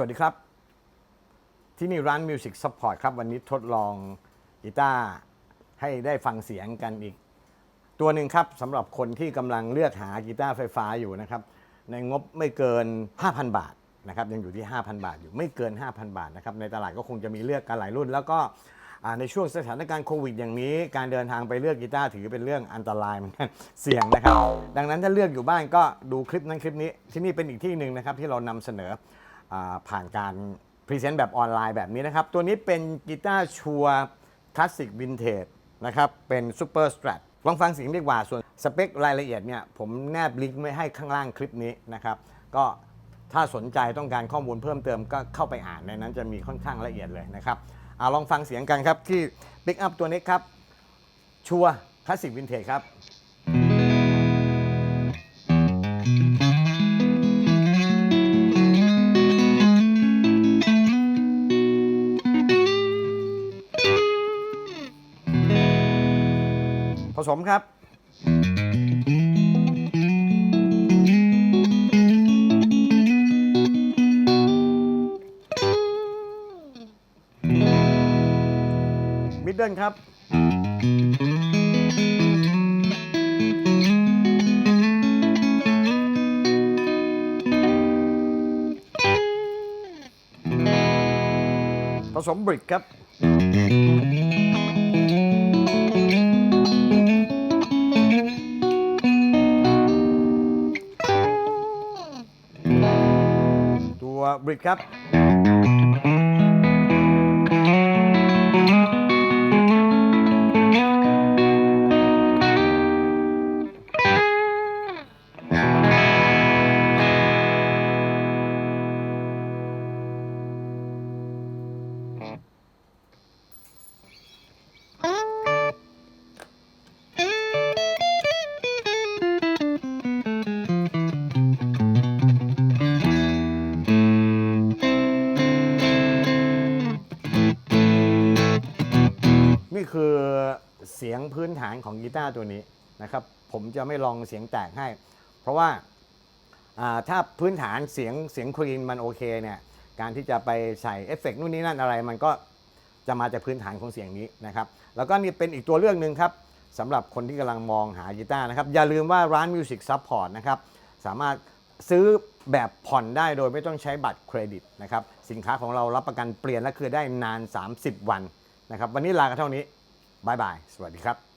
วัสดีครับ ที่นี่ร้าน Music Support ครับ วันนี้ทดลองกีตาร์ให้ได้ฟังเสียงกันอีก ตัวหนึ่งครับสำหรับคนที่กำลังเลือกหากีตาร์ไฟฟ้าอยู่นะครับ ในงบไม่เกิน 5,000 บาทนะครับยังอยู่ที่ 5,000 บาทอยู่ไม่เกิน 5,000 บาทนะครับในตลาดก็คงจะมีเลือกกันหลายรุ่น แล้วก็ในช่วงสถานการณ์โควิดอย่างนี้ การเดินทางไปเลือกกีตาร์ถือเป็นเรื่องอันตรายเหมือนกันเสี่ยงนะครับ ดังนั้นถ้าเลือกอยู่บ้านก็ดูคลิปนั้นคลิปนี้ที่นี่เป็นอีกที่หนึ่งนะครับที่เรานำเสนอ ผ่านการพรีเซนต์แบบออนไลน์แบบนี้นะครับ ตัวนี้เป็นกีตาร์ชัวคลาสสิกวินเทจนะครับ เป็นซูเปอร์สตรัทลองฟังเสียงดีกว่า ส่วนสเปครายละเอียดเนี่ยผมแนบลิงก์ไว้ให้ข้างล่างคลิปนี้นะครับ ก็ถ้าสนใจต้องการข้อมูลเพิ่มเติมก็เข้าไปอ่านในนั้นจะมีค่อนข้างละเอียดเลยนะครับเอาลองฟังเสียงกันครับที่ปิกอัพตัวนี้ครับชัวคลาสสิกวินเทจครับ ผสมครับ มิดเดิลครับ ผสมบริกครับ บริกครับ นี่คือเสียงพื้นฐานของกีตาร์ตัวนี้นะครับ ผมจะไม่ลองเสียงแตกให้ เพราะว่าถ้าพื้นฐานเสียงเสียงคลีนมันโอเคเนี่ยการที่จะไปใส่เอฟเฟกต์นู่นนี่นั่นอะไร มันก็จะมาจากพื้นฐานของเสียงนี้นะครับ แล้วก็นี่เป็นอีกตัวเลือกหนึ่งครับสำหรับคนที่กำลังมองหากีตาร์นะครับ อย่าลืมว่าร้าน Music Support นะครับ สามารถซื้อแบบผ่อนได้โดยไม่ต้องใช้บัตรเครดิตนะครับ สินค้าของเรารับประกันเปลี่ยนและคือได้นาน 30 วัน นะครับ วันนี้ลากันเท่านี้บายบาย สวัสดีครับ